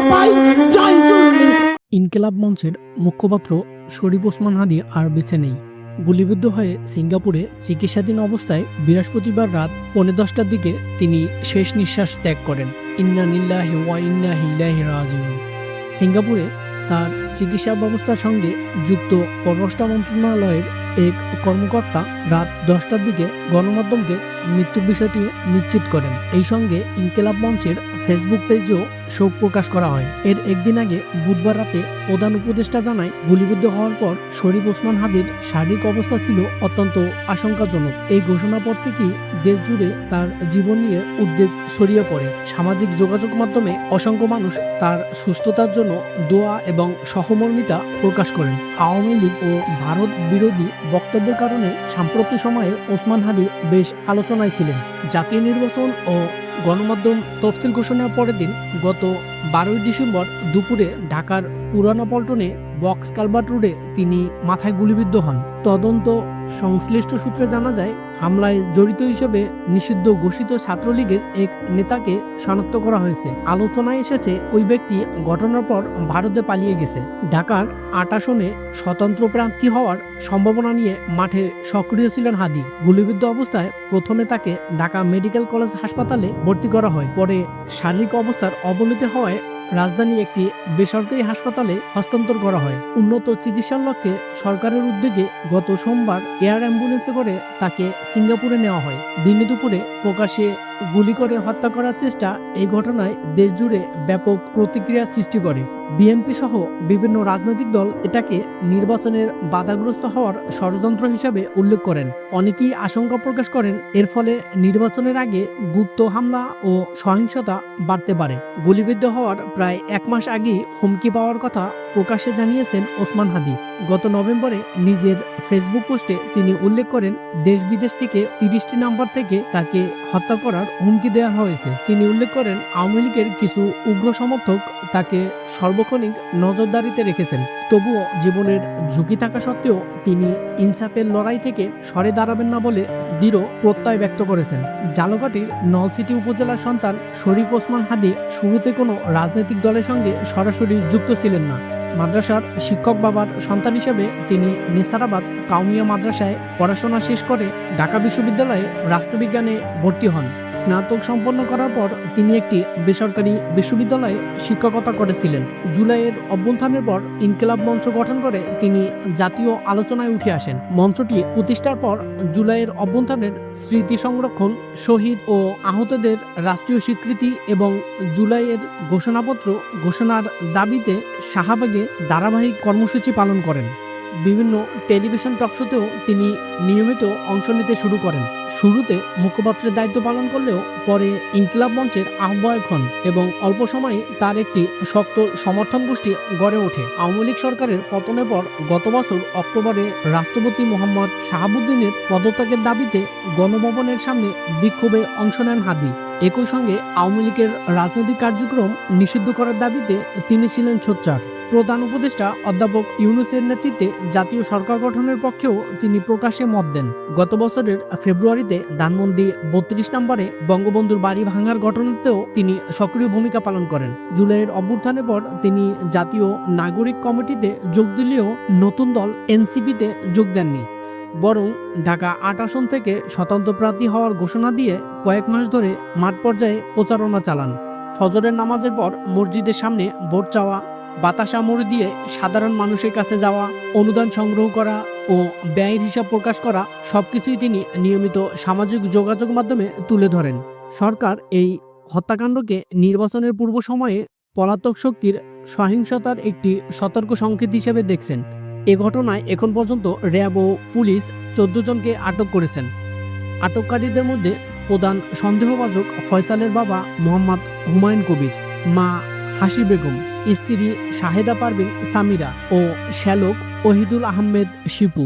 চলবে মঞ্চের মুখপাত্র শরীফ ওসমান হাদি আর বেঁচে নেই। গুলিবিদ্ধ হয়ে সিঙ্গাপুরে চিকিৎসাধীন অবস্থায় বৃহস্পতিবার রাত পৌনে দশটার দিকে তিনি শেষ নিঃশ্বাস ত্যাগ করেন। ইন্না নিল্লাহি ওয়া ইন্না ইলাইহি রাজিউন। সিঙ্গাপুরে তার চিকিৎসা ব্যবস্থার সঙ্গে যুক্ত পররাষ্ট্র মন্ত্রণালয়ের এক কর্মকর্তা রাত দশটার দিকে গণমাধ্যমকে মৃত্যুর বিষয়টি নিশ্চিত করেন। এই সঙ্গে ইনকেলাব মঞ্চের ফেসবুক পেজেও শোক প্রকাশ করা হয়। এর একদিন আগে বুধবার রাতে প্রধান উপদেষ্টা জানায়, গুলিবিদ্ধ হওয়ার পর শরীফ ওসমান হাদির শারীরিক অবস্থা ছিল অত্যন্ত আশঙ্কাজনক। এই ঘোষণার পর থেকেই দেশ জুড়ে তার জীবন নিয়ে উদ্বেগ ছড়িয়ে পড়ে। সামাজিক যোগাযোগ মাধ্যমে অসংখ্য মানুষ তার সুস্থতার জন্য দোয়া এবং সহমর্মিতা প্রকাশ করেন। আওয়ামী লীগ ও ভারত বিরোধী বক্তব্যের কারণে সাম্প্রতিক সময়ে ওসমান হাদি বেশ আলোচনায় ছিলেন। জাতীয় নির্বাচন ও গণমাধ্যম তফসিল ঘোষণার পরের দিন গত বারোই ডিসেম্বর দুপুরে ঢাকার পুরানো পল্টনে বক্স কালবার রোডে তিনি মাথায় গুলিবিদ্ধ হন। তদন্ত সংশ্লিষ্ট সূত্রে জানা যায়, হামলায় জড়িত হিসেবে নিষিদ্ধ ঘোষিত ছাত্রলীগের এক নেতাকে শনাক্ত করা হয়েছে। আলোচনায় এসেছে, ওই ব্যক্তি ঘটনার পর ভারতে পালিয়ে গেছে। ঢাকার আট আসনে স্বতন্ত্র প্রার্থী হওয়ার সম্ভাবনা নিয়ে মাঠে সক্রিয় ছিলেন হাদি। গুলিবিদ্ধ অবস্থায় প্রথমে তাকে ঢাকা মেডিকেল কলেজ হাসপাতালে ভর্তি করা হয়। পরে শারীরিক অবস্থার অবনতি হওয়ায় রাজধানী একটি বেসরকারি হাসপাতালে হস্তান্তর করা হয়। উন্নত চিকিৎসার লক্ষ্যে সরকারের উদ্যোগে গত সোমবার এয়ার অ্যাম্বুলেন্সে করে তাকে সিঙ্গাপুরে নেওয়া হয়। দিনে দুপুরে প্রকাশ্যে গুলি করে হত্যা করার চেষ্টা এই ঘটনায় দেশজুড়ে ব্যাপক প্রতিক্রিয়া সৃষ্টি করে। বিএনপি সহ বিভিন্ন রাজনৈতিক দল এটাকে নির্বাচনের বাধাগ্রস্ত হওয়ার ষড়যন্ত্র হিসাবে উল্লেখ করেন। অনেকেই আশঙ্কা প্রকাশ করেন এর ফলে নির্বাচনের আগে গুপ্ত হামলা ও সহিংসতা বাড়তে পারে। গুলিবিদ্ধ হওয়ার প্রায় এক মাস আগেই হুমকি পাওয়ার কথা প্রকাশ্যে জানিয়েছেন ওসমান হাদি। গত নভেম্বরে নিজের ফেসবুক পোস্টে তিনি উল্লেখ করেন, দেশ বিদেশ থেকে তিরিশটি নাম্বার থেকে তাকে হত্যা করার হুমকি দেওয়া হয়েছে। তিনি উল্লেখ করেন, আওয়ামী লীগের কিছু উগ্র সমর্থক তাকে সর্বক্ষণিক নজরদারিতে রেখেছেন। তবুও জীবনের ঝুঁকি থাকা সত্ত্বেও তিনি ইনসাফের লড়াই থেকে সরে দাঁড়াবেন না বলে দৃঢ় প্রত্যয় ব্যক্ত করেছেন। জালকাটির নলসিটি উপজেলার সন্তান শরীফ ওসমান হাদি শুরুতে কোনো রাজনৈতিক দলের সঙ্গে সরাসরি যুক্ত ছিলেন না। মাদ্রাসার শিক্ষক বাবার সন্তান হিসেবে তিনি নিসারাবাদ কাউমিয়া মাদ্রাসায় পড়াশোনা শেষ করে ঢাকা বিশ্ববিদ্যালয়ে রাষ্ট্রবিজ্ঞানে ভর্তি হন। স্নাতক সম্পন্ন করার পর তিনি একটি বেসরকারি বিশ্ববিদ্যালয়ে শিক্ষকতা করেছিলেন। জুলাইয়ের অভ্যন্থানের পর ইনকিলাব মঞ্চ গঠন করে তিনি জাতীয় আলোচনায় উঠে আসেন। মঞ্চটি প্রতিষ্ঠার পর জুলাইয়ের অভ্যন্থানের স্মৃতি সংরক্ষণ, শহীদ ও আহতদের রাষ্ট্রীয় স্বীকৃতি এবং জুলাইয়ের ঘোষণাপত্র ঘোষণার দাবিতে শাহবাগে ধারাবাহিক কর্মসূচি পালন করেন। বিভিন্ন টেলিভিশন টকশোতেও তিনি নিয়মিত অংশ নিতে শুরু করেন। শুরুতে মুখপাত্রের দায়িত্ব পালন করলেও পরে ইনকিলাব মঞ্চের আহ্বায়ক হন এবং অল্প সময়ে তার একটি শক্ত সমর্থন গোষ্ঠী গড়ে ওঠে। আওয়ামী লীগ সরকারের পতনের পর গত বছর অক্টোবরে রাষ্ট্রপতি মোহাম্মদ শাহাবুদ্দিনের পদত্যাগের দাবিতে গণভবনের সামনে বিক্ষোভে অংশ নেন হাদি। একই সঙ্গে আওয়ামী লীগের রাজনৈতিক কার্যক্রম নিষিদ্ধ করার দাবিতে তিনি ছিলেন সোচ্চার। প্রধান উপদেষ্টা অধ্যাপক ইউনুসের নেতৃত্বে জাতীয় সরকার গঠনের পক্ষেও তিনি প্রকাশ্যে মত দেন। গত বছরের ফেব্রুয়ারিতে ধানমন্ডি বত্রিশ নম্বরে বঙ্গবন্ধুর বাড়ি ভাঙার ঘটনাতেও তিনি সক্রিয় ভূমিকা পালন করেন। জুলাইয়ের অভ্যুত্থানের পর তিনি জাতীয় নাগরিক কমিটিতে যোগ দিলেও নতুন দল এনসিপিতে যোগ দেননি। বরং ঢাকা আট আসন থেকে স্বতন্ত্র প্রার্থী হওয়ার ঘোষণা দিয়ে কয়েক মাস ধরে মাঠ পর্যায়ে প্রচারণা চালান। ফজরের নামাজের পর মসজিদের সামনে ভোট চাওয়া, বাতাসা মোড় দিয়ে সাধারণ মানুষের কাছে যাওয়া, অনুদান সংগ্রহ করা ও ব্যয়ের হিসাব প্রকাশ করা সবকিছুই তিনি নিয়মিত সামাজিক যোগাযোগ মাধ্যমে তুলে ধরেন। সরকার এই হত্যাকাণ্ডকে নির্বাচনের পূর্ব সময়ে পলাতক শক্তির সহিংসতার একটি সতর্ক সংকেত হিসেবে দেখছেন। এ ঘটনায় এখন পর্যন্ত র্যাব ও পুলিশ চোদ্দ জনকে আটক করেছেন। আটককারীদের মধ্যে প্রধান সন্দেহভাজক ফয়সালের বাবা মোহাম্মদ হুমায়ুন কবির, মা হাসি বেগম, স্ত্রী শাহেদা পারবিন সামিরা ও শ্যালক ওহিদুল আহমেদ শিপু।